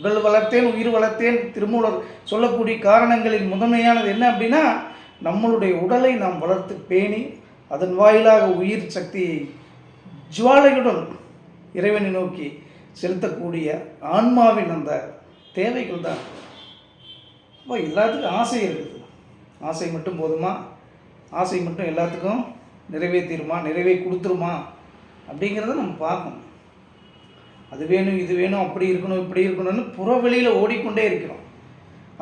உடல் வளர்த்தேன் உயிர் வளர்த்தேன் திருமூலர் சொல்லக்கூடிய காரணங்களில் முதன்மையானது என்ன அப்படின்னா நம்மளுடைய உடலை நாம் வளர்த்து பேணி அதன் வாயிலாக உயிர் சக்தியை ஜுவாலையுடன் இறைவனை நோக்கி செலுத்தக்கூடிய ஆன்மாவின் அந்த தேவைகள் தான். இப்போ எல்லாத்துக்கும் ஆசை இருக்குது. ஆசை மட்டும் போதுமா? ஆசை மட்டும் எல்லாத்துக்கும் நிறைவேற்றிடுமா நிறைவே கொடுத்துருமா? அப்படிங்கிறத நம்ம பார்க்கணும். அது வேணும் இது வேணும் அப்படி இருக்கணும் இப்படி இருக்கணும்னு புறவெளியில் ஓடிக்கொண்டே இருக்கிறோம்.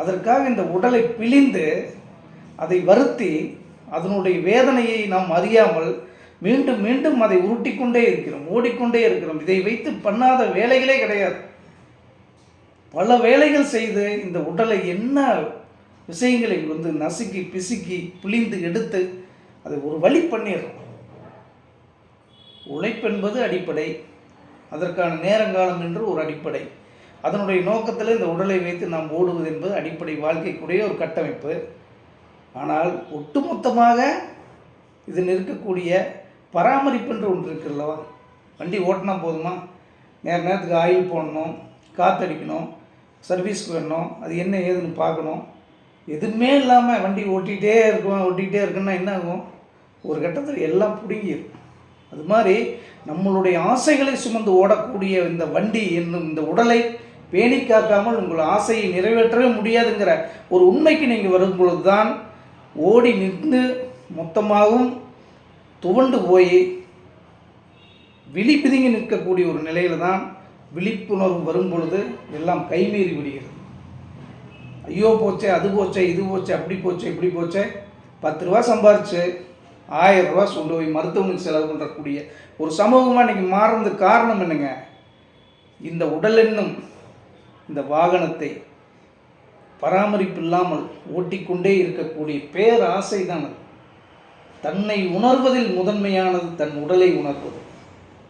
அதற்காக இந்த உடலை பிழிந்து அதை வருத்தி அதனுடைய வேதனையை நாம் அறியாமல் மீண்டும் மீண்டும் அதை உருட்டிக்கொண்டே இருக்கிறோம் ஓடிக்கொண்டே இருக்கிறோம். இதை வைத்து பண்ணாத வேலைகளே கிடையாது. பல வேலைகள் செய்து இந்த உடலை என்ன விஷயங்களை வந்து நசுக்கி பிசுக்கி பிழிந்து எடுத்து அதை ஒரு வழி பண்ணிடுறோம். உழைப்பென்பது அடிப்படை. அதற்கான நேரங்காலம் என்று ஒரு அடிப்படை. அதனுடைய நோக்கத்தில் இந்த உடலை வைத்து நாம் ஓடுவது என்பது அடிப்படை வாழ்க்கைக்குரிய ஒரு கட்டமைப்பு. ஆனால் ஒட்டுமொத்தமாக இதில் இருக்கக்கூடிய பராமரிப்பு என்று ஒன்று இருக்குல்லவா வண்டி ஓட்டினா போதுமா? நேர நேரத்துக்கு ஆயில் போடணும் காற்றடிக்கணும் சர்வீஸ்க்கு வேணும் அது என்ன ஏதுன்னு பார்க்கணும். எதுவுமே இல்லாமல் வண்டி ஓட்டிகிட்டே இருக்கும் ஓட்டிகிட்டே இருக்குன்னா என்ன ஆகும்? ஒரு கட்டத்தில் எல்லாம் பிடுங்கிடும் அது மாதிரி நம்மளுடைய ஆசைகளை சுமந்து ஓடக்கூடிய இந்த வண்டி என்னும் இந்த உடலை பேணி காக்காமல் உங்கள் ஆசையை நிறைவேற்றவே முடியாதுங்கிற ஒரு உண்மைக்கு நீங்கள் வரும் பொழுது தான் ஓடி நின்று மொத்தமாகவும் துவண்டு போய் விழி பிதுங்கி நிற்கக்கூடிய ஒரு நிலையில் தான் விழிப்புணர்வு வரும் பொழுது எல்லாம் கைமீறி விடுகிறது. ஐயோ போச்சே அது போச்சே இது போச்சே அப்படி போச்சே இப்படி போச்சே பத்து ரூபா சம்பாரிச்சு ஆயிரம் ரூபா கொண்டு போய் மருத்துவமனைக்கு செலவு பண்ணுறக்கூடிய ஒரு சமூகமாக இன்றைக்கி மாறுறதுக்கு காரணம் என்னங்க? இந்த உடல் என்னும் இந்த வாகனத்தை பராமரிப்பு இல்லாமல் ஓட்டிக்கொண்டே இருக்கக்கூடிய பேராசை தான் அது. தன்னை உணர்வதில் முதன்மையானது தன் உடலை உணர்வது.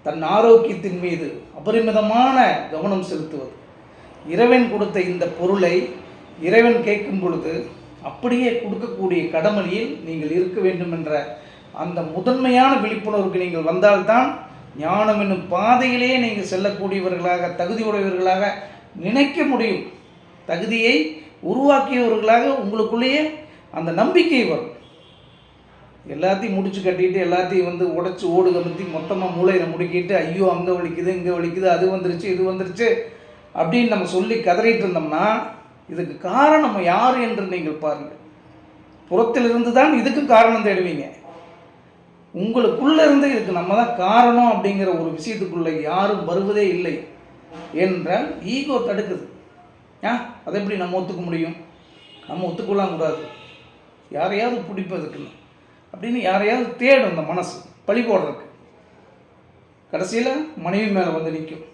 தன் ஆரோக்கியத்தின் மீது அபரிமிதமான கவனம் செலுத்துவது. இறைவன் கொடுத்த இந்த பொருளை இறைவன் கேட்கும் பொழுது அப்படியே கொடுக்கக்கூடிய கடமையில் நீங்கள் இருக்க வேண்டும் என்ற அந்த முதன்மையான விழிப்புணர்வுக்கு நீங்கள் வந்தால்தான் ஞானம் என்னும் பாதையிலே நீங்கள் செல்லக்கூடியவர்களாக தகுதியுடையவர்களாக நினைக்க முடியும். தகுதியை உருவாக்கியவர்களாக உங்களுக்குள்ளேயே அந்த நம்பிக்கை வரும். எல்லாத்தையும் முடிச்சு கட்டிட்டு எல்லாத்தையும் வந்து உடைச்சி ஓடு கமுத்தி மொத்தமாக மூளையில் முடுக்கிட்டு ஐயோ அங்கே வலிக்குது இங்கே வலிக்குது அது வந்துருச்சு இது வந்துருச்சு அப்படின்னு நம்ம சொல்லி கதறிட்டு இருந்தோம்னா இதுக்கு காரணம் யார் என்று நீங்கள் பாருங்கள். புறத்திலிருந்து தான் இதுக்கும் காரணம் தேடுவீங்க. உங்களுக்குள்ள இருந்து இதுக்கு நம்ம தான் காரணம் அப்படிங்கிற ஒரு விஷயத்துக்குள்ள யாரும் வருவதே இல்லை என்றால் ஈகோ தடுக்குது. ஆ அதை எப்படி நம்ம ஒத்துக்க முடியும்? நம்ம ஒத்துக்கொள்ளலாம் கூடாது. யாரையாவது பிடிப்பதுக்குன்னு அப்படின்னு யாரையாவது தேடும் அந்த மனசு. பழி போடுறதுக்கு. கடைசியில் மனைவி மேலே வந்து நிற்கும்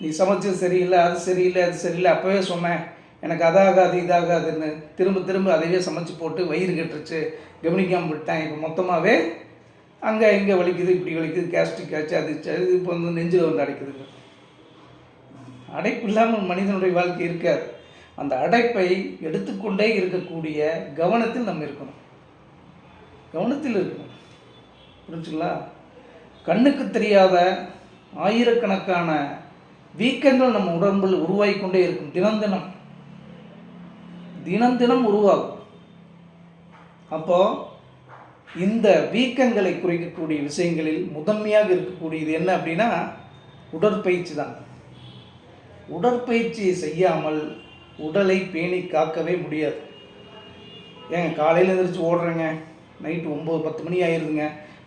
நீ சமைச்சது சரியில்லை அது சரியில்லை அது சரியில்லை அப்போவே சொன்னேன். எனக்கு அதாகாது இதாகாதுன்னு திரும்ப திரும்ப அதையே சமைச்சு போட்டு வயிறு கட்டுருச்சு. கவனிக்காமல் விட்டேன் இப்போ மொத்தமாகவே அங்கே இங்கே வலிக்குது இப்படி வலிக்குது கேஸ்ட்ரிக் ஆச்சு அது இப்போ வந்து நெஞ்சில் வந்து அடைக்குதுங்க அடைப்பு இல்லாமல் மனிதனுடைய வாழ்க்கை இருக்காது. அந்த அடைப்பை எடுத்துக்கொண்டே இருக்கக்கூடிய கவனத்தில் நம்ம இருக்கணும். கவனத்தில் இருக்கணும். புரிஞ்சுங்களா? கண்ணுக்கு தெரியாத ஆயிரக்கணக்கான வீக்கங்கள் நம்ம உடம்பில் உருவாகி கொண்டே இருக்கும். தினம் தினம் தினம் தினம் உருவாகும். அப்போது இந்த வீக்கங்களை குறைக்கக்கூடிய விஷயங்களில் முதன்மையாக இருக்கக்கூடியது என்ன அப்படின்னா உடற்பயிற்சி தான். உடற்பயிற்சியை செய்யாமல் உடலை பேணி காக்கவே முடியாது. ஏங்க காலையில் எழுந்திரிச்சு ஓடுறேங்க. நைட்டு ஒம்பது பத்து மணி ஆயிடுதுங்க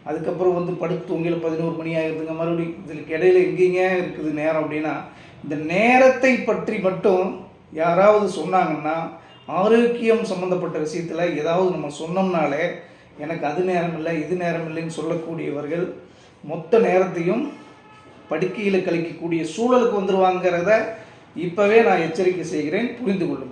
அதுக்கப்புறம் வந்து படுத்து தூங்கில பதினோரு மணி ஆயிடுதுங்க மறுபடியும் இதுக்கு இடையில எங்கேங்க இருக்குது நேரம் அப்படின்னா இந்த நேரத்தை பற்றி மட்டும் யாராவது சொன்னாங்கன்னா ஆரோக்கியம் சம்மந்தப்பட்ட விஷயத்தில் ஏதாவது நம்ம சொன்னோம்னாலே எனக்கு அது நேரம் இல்லை இது நேரம் இல்லைன்னு சொல்லக்கூடியவர்கள் மொத்த நேரத்தையும் படுக்கையில் கழிக்கக்கூடிய சூழலுக்கு வந்துடுவாங்கிறத இப்போவே நான் எச்சரிக்கை செய்கிறேன் புரிந்து கொள்ளுங்கள்.